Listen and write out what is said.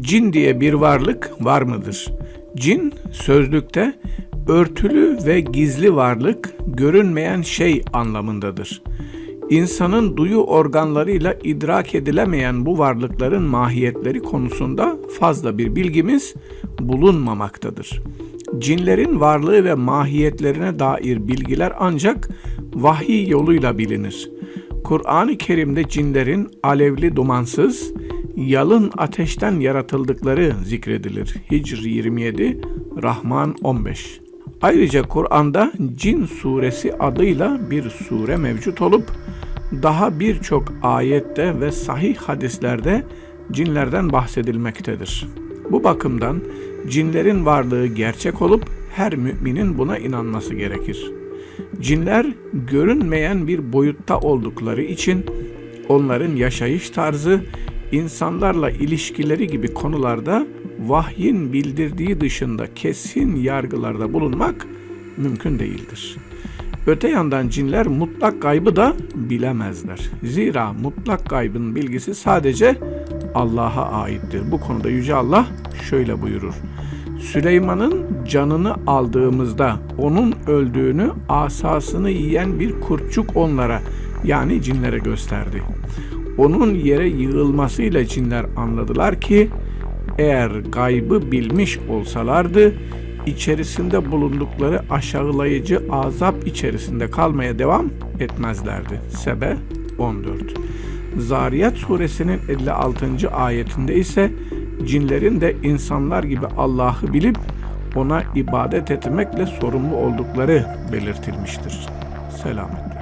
Cin diye bir varlık var mıdır? Cin sözlükte örtülü ve gizli varlık, görünmeyen şey anlamındadır. İnsanın duyu organlarıyla idrak edilemeyen bu varlıkların mahiyetleri konusunda fazla bir bilgimiz bulunmamaktadır. Cinlerin varlığı ve mahiyetlerine dair bilgiler ancak vahiy yoluyla bilinir. Kur'an-ı Kerim'de cinlerin alevli dumansız, yalın ateşten yaratıldıkları zikredilir. Hicr 27, Rahman 15. Ayrıca Kur'an'da Cin suresi adıyla bir sure mevcut olup daha birçok ayette ve sahih hadislerde cinlerden bahsedilmektedir. Bu bakımdan cinlerin varlığı gerçek olup her müminin buna inanması gerekir. Cinler görünmeyen bir boyutta oldukları için onların yaşayış tarzı, insanlarla ilişkileri gibi konularda vahyin bildirdiği dışında kesin yargılarda bulunmak mümkün değildir. Öte yandan cinler mutlak gaybı da bilemezler. Zira mutlak gaybın bilgisi sadece Allah'a aittir. Bu konuda Yüce Allah şöyle buyurur. Süleyman'ın canını aldığımızda onun öldüğünü asasını yiyen bir kurtçuk onlara yani cinlere gösterdi. Onun yere yığılmasıyla cinler anladılar ki eğer gaybı bilmiş olsalardı içerisinde bulundukları aşağılayıcı azap içerisinde kalmaya devam etmezlerdi. Sebe 14 Zariyat suresinin 56. ayetinde ise cinlerin de insanlar gibi Allah'ı bilip ona ibadet etmekle sorumlu oldukları belirtilmiştir. Selamet.